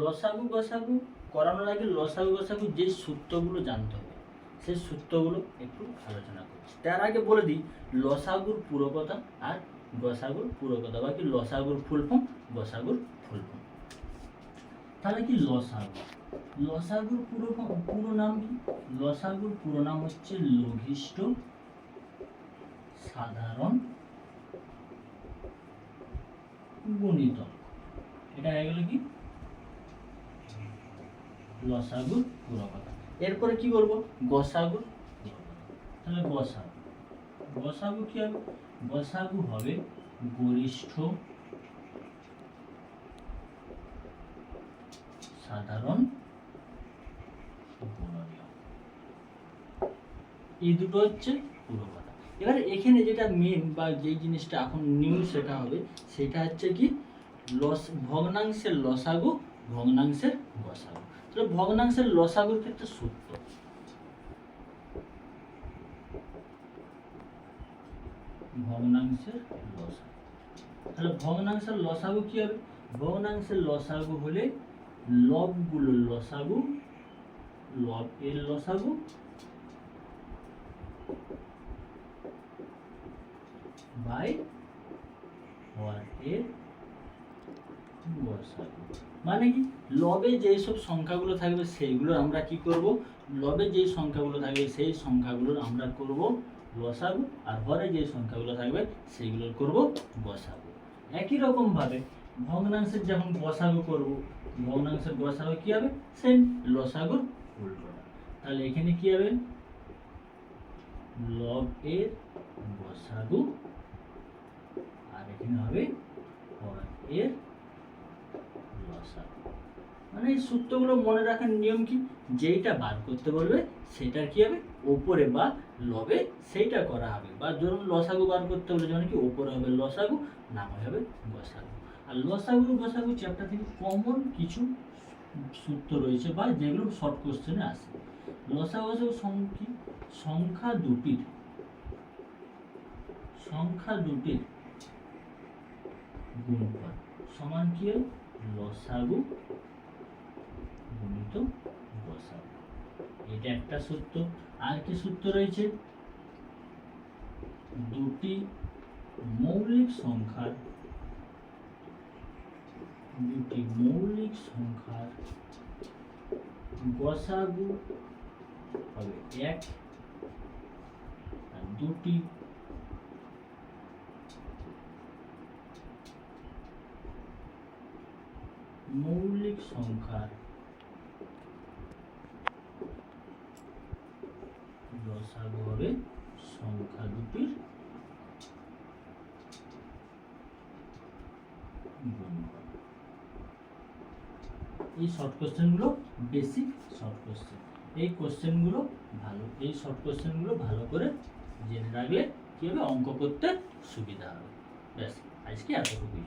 লসাগু গসাগু করানোর আগে লসাগু গসাগু যে সূত্রগুলো জানতে হবে সেই সূত্রগুলো একটু আলোচনা করছি। তার আগে বলে দিই, লসাগুর পুরো কথা আর গসাগুর পুরো কথা বা কি লসাগুর ফুল ফর্ম গসাগুর ফুল তাহলে কি লসাগু? লসাগুর পুরো পুরো নাম কি? লসাগুর পুরো নাম হচ্ছে লঘিষ্ঠ, সাধারণ, গুণিতক। এটা হয়ে গেল কি? লসাগুর পুরো কথা এরপরে কি করব গসাগুর তাহলে গসাগু। গসাগু কি হবে? গসাগু হবে গরিষ্ঠ সাধারণ এই দুটো হচ্ছে পুরো কথা এবার এখানে যেটা মেন বা যেই জিনিসটা এখন নিউ শেখা হবে সেটা হচ্ছে কি লস ভগ্নাংশের লসাগু ভগ্নাংশের গসাগু। ভগ্নাংশের লসাগুর ক্ষেত্রে সূত্র। ভগ্নাংশের লসাগু তাহলে ভগ্নাংশের লসাগু কি হবে? ভগ্নাংশের লসাগু হলে লবগুলো লসাগু, লব এর লসাগু, বাই হর এর মানে কি? লবে যেই সব সংখ্যাগুলো থাকবে সেইগুলো আমরা কি করব? লবে যেই সংখ্যাগুলো থাকবে সেই সংখ্যাগুলোর আমরা করব লসাগু আর হরে যে সংখ্যাগুলো থাকবে সেইগুলোর করব গসাগু একই রকম ভাবে ভগ্নাংশের যখন গসাগু করব, ভগ্নাংশের গসাগু কি হবে? সেম লসাগুর উল্টোটা তাহলে এখানে কি হবে? লব এর গসাগু আর এখানে হবে হর এর মানে এই সূত্রগুলো মনে রাখার নিয়ম কি? যেইটা বার করতে বলবে সেটা কি হবে? ওপরে বা লবে সেইটা করা হবে। বা ধরুন লসাগু বার করতে বলে যেমন কি ওপরে হবে লসাগু, নামে হবে গসাগু। আর লসাগু গসাগু চ্যাপ্টার থেকে কমন কিছু সূত্র রয়েছে বা যেগুলো শর্ট কোশ্চেনে আসে। লসাগু গসাগু সং- সংখ্যা দুটির। সংখ্যা দুটির গুণফল। সমান কি হয়? লসাগু গুণিত গসাগু এটা একটা সূত্র। আর কি সূত্র রয়েছে? দুটি মৌলিক সংখ্যার, দুটি মৌলিক সংখ্যার গসাগু হবে এক। আর দুটি মৌলিক সংখ্যার লসাগু হবে সংখ্যা দুটির এই শর্ট কোশ্চেনগুলো বেসিক শর্ট কোশ্চেন এই কোশ্চেনগুলো ভালো, এই শর্ট কোশ্চেনগুলো ভালো করে জেনে রাখলে কী হবে? অঙ্ক করতে সুবিধা হবে। ব্যাস, আজকে এতটুকুই।